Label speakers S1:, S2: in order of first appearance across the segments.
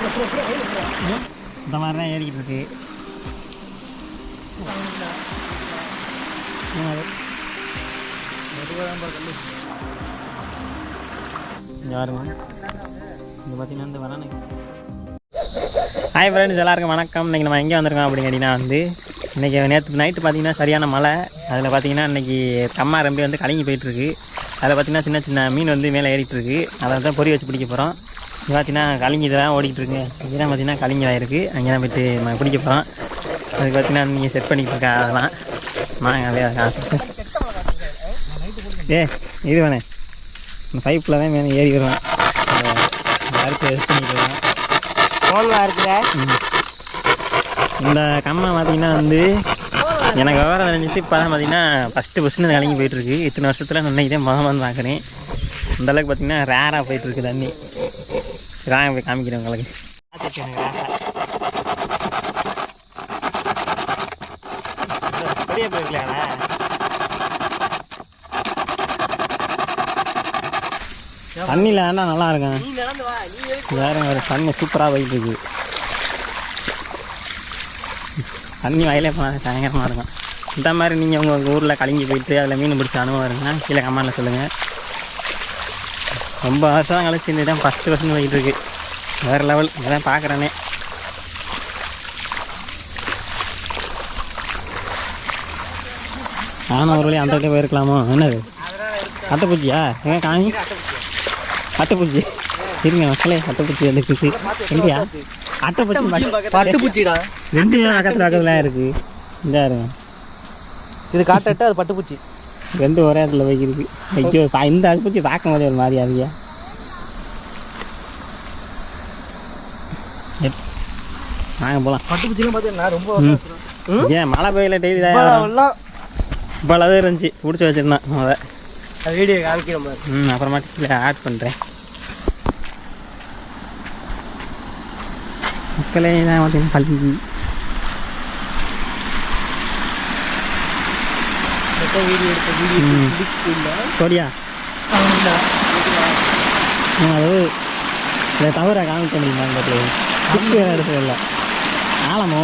S1: இந்த மாதிரி தான் ஏறிக்கிட்டு இருக்கு என்னது? இங்கே பார்த்தீங்கன்னா இந்த வரானே. ஹாய் ஃப்ரெண்ட்ஸ் எல்லாருக்கும் வணக்கம். இன்றைக்கி நம்ம எங்கே வந்திருக்கோம் அப்படின்னு கேட்டிங்கன்னா வந்து இன்றைக்கி நேற்று நைட்டு பார்த்தீங்கன்னா சரியான மழை. அதில் பார்த்தீங்கன்னா இன்றைக்கி தம்மா ரம்பி வந்து கலங்கி போயிட்டுருக்கு. அதில் பார்த்தீங்கன்னா சின்ன சின்ன மீன் வந்து மேலே ஏறிட்டுருக்கு. அதை தான் பொறி வச்சு பிடிக்க போகிறோம் பார்த்தீங்கன்னா கலிங்கி தான் ஓடிட்டு இருக்கு. இதெல்லாம் பார்த்தீங்கன்னா கலிங்கி ஆயிருக்கு அங்கே தான் போயிட்டு நம்ம பிடிக்க போகிறோம் அதுக்கு பார்த்தீங்கன்னா நீங்கள் செட் பண்ணிட்டு இருக்கா அதெல்லாம். வாங்க அப்படியே காசு ஏ இது வேணே. இந்த பைப்பில் தான் மேலே ஏறி வருவேன். அறுத்து எடுத்து பண்ணிட்டு வருவேன்.
S2: கோல்வா இருக்குல்ல?
S1: இந்த கம்மை பார்த்தீங்கன்னா வந்து எனக்கு விவரம் தெரிஞ்சிட்டு இப்போ தான் பார்த்தீங்கன்னா ஃபஸ்ட்டு ஃபஸ்ட்டு கலங்கி போயிட்டுருக்கு இத்தனை வருஷத்தில் நான் இன்னைக்கு தான் முகம் வந்து பார்க்குறேன். இந்த அளவுக்கு பார்த்தீங்கன்னா ரேராக போயிட்டுருக்கு தண்ணி. ராங்க போய் காமிக்கிறேன் உங்களுக்கு. பெரிய போயிருக்கலாண்ணா தண்ணியில் வேணா நல்லா இருக்கும்.
S2: நீ
S1: வேற ஒரு தண்ணி சூப்பராக போயிட்டு இருக்கு தண்ணி வயலே போனால் பயங்கரமாக இருக்கும். இந்த மாதிரி நீங்கள் உங்கள் ஊரில் கலங்கி போயிட்டு அதில் மீன் பிடிச்ச அனுபவம் இருக்குன்னா கீழே கமெண்டில் சொல்லுங்கள் ரொம்ப வருஷம் கழிச்சு இந்த இடம் ஃபஸ்ட்டு வருஷம் போயிட்டு இருக்கு. வேறு லெவல் இதான் பார்க்குறேனே நானும் ஒரு வழி அந்த இடத்துல போயிருக்கலாமோ? என்னது? அட்டைப்பூச்சியா? எங்க காமி அட்டைப்பூச்சி. இருங்க மக்களே அட்டைப்பூச்சி வந்துருக்கு இல்லையா? அட்டைப்பூச்சி
S2: பட்டுப்பூச்சிடா.
S1: ரெண்டு பக்கத்தில் பக்கத்தில் இருக்கு. இந்த இருங்க.
S2: இது காட்டட்டு அது பட்டுப்பூச்சி.
S1: ரெண்டு ஒரே இடத்துல வைக்கிருக்கு ஐயோ பா- இந்த அட்டைப்பூச்சி பார்க்கும் போதே ஒரு மாதிரி அதிக வாங்க போகலாம். ஏன் மழை பெய்யல டெய்லி தான் இப்போ அளவு இருந்துச்சு. பிடிச்சி வச்சிருந்தேன் முத.
S2: வீடியோ காமிக்கிறோம்
S1: ம் அப்புறமாட்டில் ஆட் பண்ணுறேன் மக்களே தான் பார்த்தீங்கன்னா பள்ளி.
S2: வீடியோ எடுத்த வீடியோ. இல்லை
S1: சரியா அது இதை தவிர காமிக்க முடியுமா இந்த இல்லை. ஆழமோ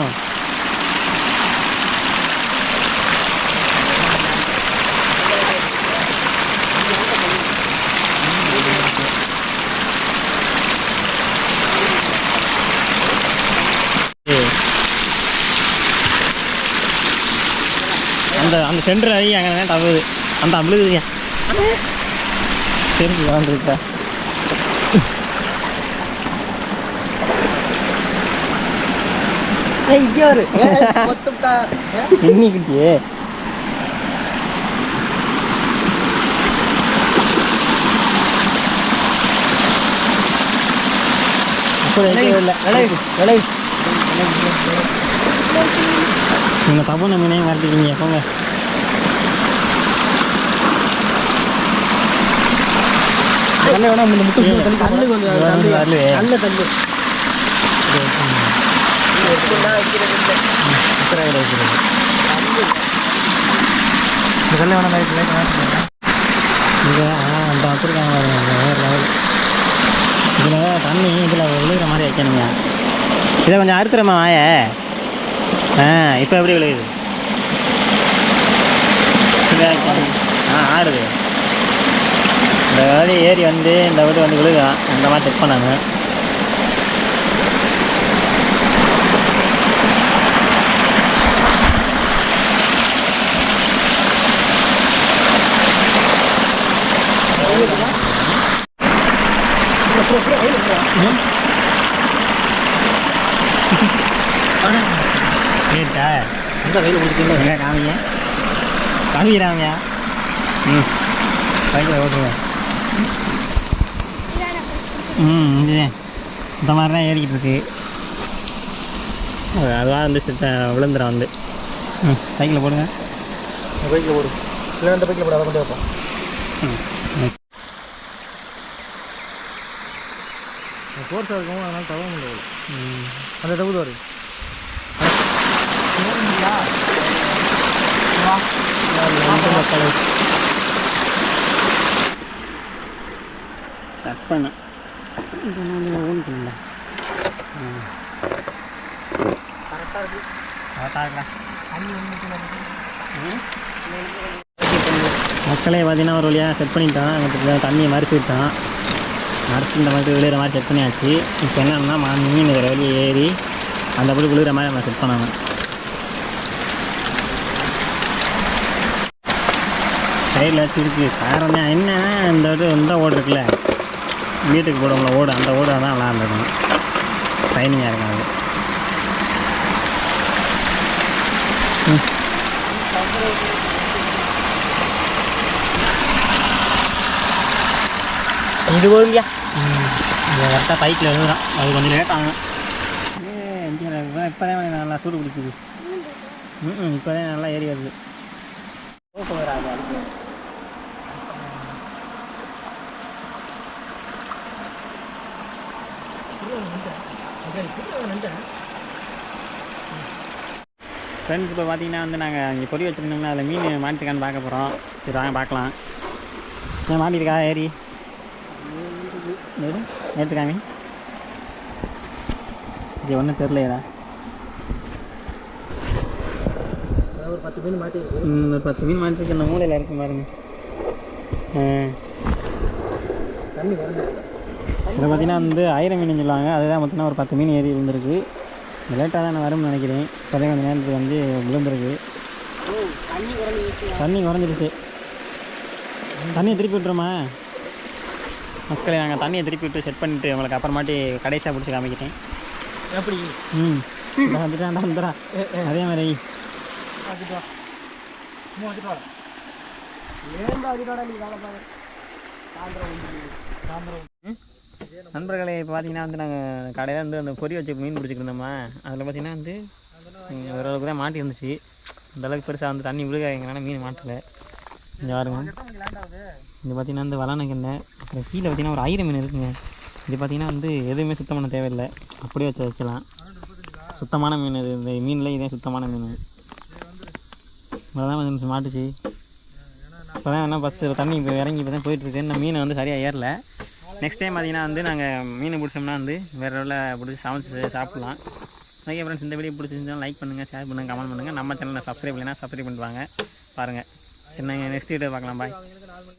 S1: சென்டர் அடி அங்கே தவறு அந்த அழுகுதுங்க தெரிஞ்சு வாழ்ந்துருக்கா நீங்கள் தப்பு மீனையும் வரட்டிக்கிங்க போங்க
S2: கல்ல வேணா இந்த முட்டு தண்ணி கொஞ்சம். நல்ல கல்ல வேணா
S1: இங்கே அந்த வச்சுருக்காங்க வேறு லெவல் இதில் தண்ணி இதில் விழுகிற மாதிரி வைக்கணுங்க இதை கொஞ்சம் அறுத்துறமா வாய ஆ இப்போ எப்படி விழுகுது. ஆ ஆடுது இந்த வழி ஏறி வந்து இந்த வீடு வந்து விழுகும் அந்த மாதிரி செக் பண்ணாங்க. கேட்டா
S2: இந்த வெயில்
S1: எங்க காமிங்க? காமிக்கிறாங்க. ம். சைக்கிள் ஓட்டுருங்க ம் இந்த மாதிரி தான் ஏறிக்கிட்டு இருக்கு அது அதுவாக வந்து சித்த விழுந்துடும் வந்து ம் சைக்கிளை போடுங்க
S2: பைக்கில் போடு இல்லை அந்த பைக்கில் போட அதை கொண்டு வைப்போம் ஃபோர்ஸாக இருக்கும் அதனால தவற முடியாது
S1: ம்
S2: அந்த தகுதி
S1: நன்றி மக்களே கட் பண்ண.
S2: கரெக்டாக
S1: கரெக்டாக இருக்கலாம்
S2: தண்ணி வந்து
S1: மக்களே பார்த்தீங்கன்னா ஒரு வழியாக செட் பண்ணிட்டான். தண்ணியை மறைச்சி விட்டான். மறைச்சி இந்த மாதிரி விழுகிற மாதிரி செட் பண்ணியாச்சு. இப்போ என்னன்னா மா- மீன் இருக்கிற வெளியே ஏறி அந்த படி விழுகிற மாதிரி நம்ம செட் பண்ணணும். சைடில் வச்சு காரணம் என்ன? இந்த இது இந்த ஓடு இருக்குல்ல. வீட்டுக்கு போடுவோம்ல ஓடு அந்த ஓடு தான் நல்லா இருந்திருக்கும் ட்ரைனிங்காக இருக்கும் அது
S2: இது போதுங்கய்யா
S1: இதை கரெக்டாக பைக்கில் எழுதுறான் அது கொஞ்சம் லேட்டாங்க ஆகும் இப்போ தான் நல்லா சூடு பிடிக்குது. ம் இப்போ தான் நல்லா ஏறி வருது. ஃப்ரெண்ட்ஸ் இப்போ பார்த்தீங்கன்னா வந்து நாங்கள் இங்கே பொறி வச்சுருந்தோம்னா அதில் மீன் மாட்டிருக்கான்னு பார்க்க போகிறோம் சரி வாங்க பார்க்கலாம். ஏன் மாட்டிருக்கா ஏறி? எடு எடுத்துக்காமி இது ஒன்றும் தெரிலையடா
S2: ஒரு பத்து மீன்
S1: மாட்டிருக்கு ஒரு பத்து மீன் மாட்டிருக்கு இந்த மூலையில் இருக்கு பாருங்க. ஆ.
S2: தண்ணி வரல
S1: இதில் பார்த்தீங்கன்னா வந்து ஆயிரம் மீன் சொல்லுவாங்க. அதுதான் பார்த்தீங்கன்னா ஒரு பத்து மீன் ஏறி விழுந்திருக்கு. லேட்டாக தான் நான் வரும்னு நினைக்கிறேன். இப்போதான் கொஞ்சம் நேரத்துக்கு வந்து விழுந்திருக்கு.
S2: தண்ணி குறைஞ்சி
S1: தண்ணி குறைஞ்சிருச்சு. தண்ணியை திருப்பி விட்டுருமா? மக்களை நாங்கள் தண்ணியை திருப்பி விட்டு செட் பண்ணிவிட்டு உங்களுக்கு அப்புறமாட்டி கடைசியாக பிடிச்சி காமிக்கிட்டேன்
S2: எப்படி?
S1: ம். இந்த வந்துட்டான்டா வந்துடா அதே மாதிரி.
S2: பார்த்துட்டு வா சும்மா வந்துட்டு வா ஏன் அதுக்காடா நீ வேலை பாரு.
S1: நண்பர்களே இப்போ பார்த்தீங்கன்னா வந்து நாங்கள் கடையில் வந்து அந்த பொரி வச்சு மீன் பிடிச்சிட்டு இருந்தோமா அதில் பார்த்தீங்கன்னா வந்து ஓரளவுக்கு தான் மாட்டி இருந்துச்சு. அந்த அளவுக்கு பெருசாக வந்து தண்ணி விழுக எங்களால் மீன் மாட்டலை. இங்கே பாருங்க. இது பார்த்தீங்கன்னா வந்து வளனக்கெண்ணை அப்புறம் கீழே பார்த்தீங்கன்னா ஒரு ஆயிரம் மீன் இருக்குங்க. இது பார்த்தீங்கன்னா வந்து எதுவுமே சுத்தம் பண்ண தேவையில்லை. அப்படியே வச்சு வைக்கலாம் சுத்தமான மீன் இது. இந்த மீனில் இதே சுத்தமான மீன். இப்போதான் வந்து மாட்டுச்சு. இப்போ தான் என்ன ஃபஸ்ட்டு தண்ணி இப்போ இறங்கி இப்போ தான் போயிட்டுருக்கு இன்னும் மீன் வந்து சரியாக ஏறல. நெக்ஸ்ட் டைம் பார்த்தீங்கன்னா வந்து நாங்கள் மீன் பிடிச்சோம்னா வந்து வேறு உள்ள பிடிச்சி சமைச்சு சாப்பிட்லாம். ஓகே ஃப்ரெண்ட்ஸ் இந்த வீடியோ பிடிச்சிருந்தாலும் லைக் பண்ணுங்கள் ஷேர் பண்ணுங்கள் கமெண்ட் பண்ணுங்கள் நம்ம சேனலில் சப்ஸ்கிரைப் இல்லைனா சப்ஸ்கிரைப் பண்ணுவாங்க பாருங்கள் சரி நாங்கள் நெக்ஸ்ட் வீடியோ பார்க்கலாம். பாய்